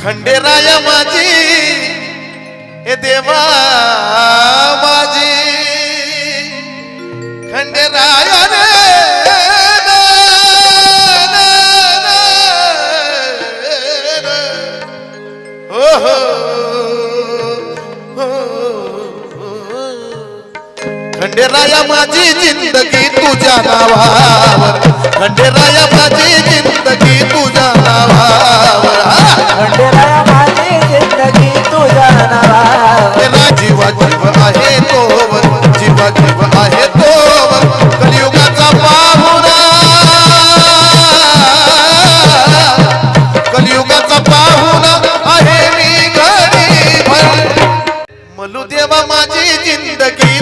खंडेराय माझी हे देवा माझी. खंडेराय रे ना, हो, हो, हो. हो. खंडेराया माझी जिंदगी तुझ्या नावावर. खंडेराया माझी जिंदगी तुझ्या जीवा जीव आहे तोवर जीवा जीव आहे तोवर कलियुगाचा पाहुणा. कलियुगाचा पाहुणा आहे मी घरी माझी जिंदगी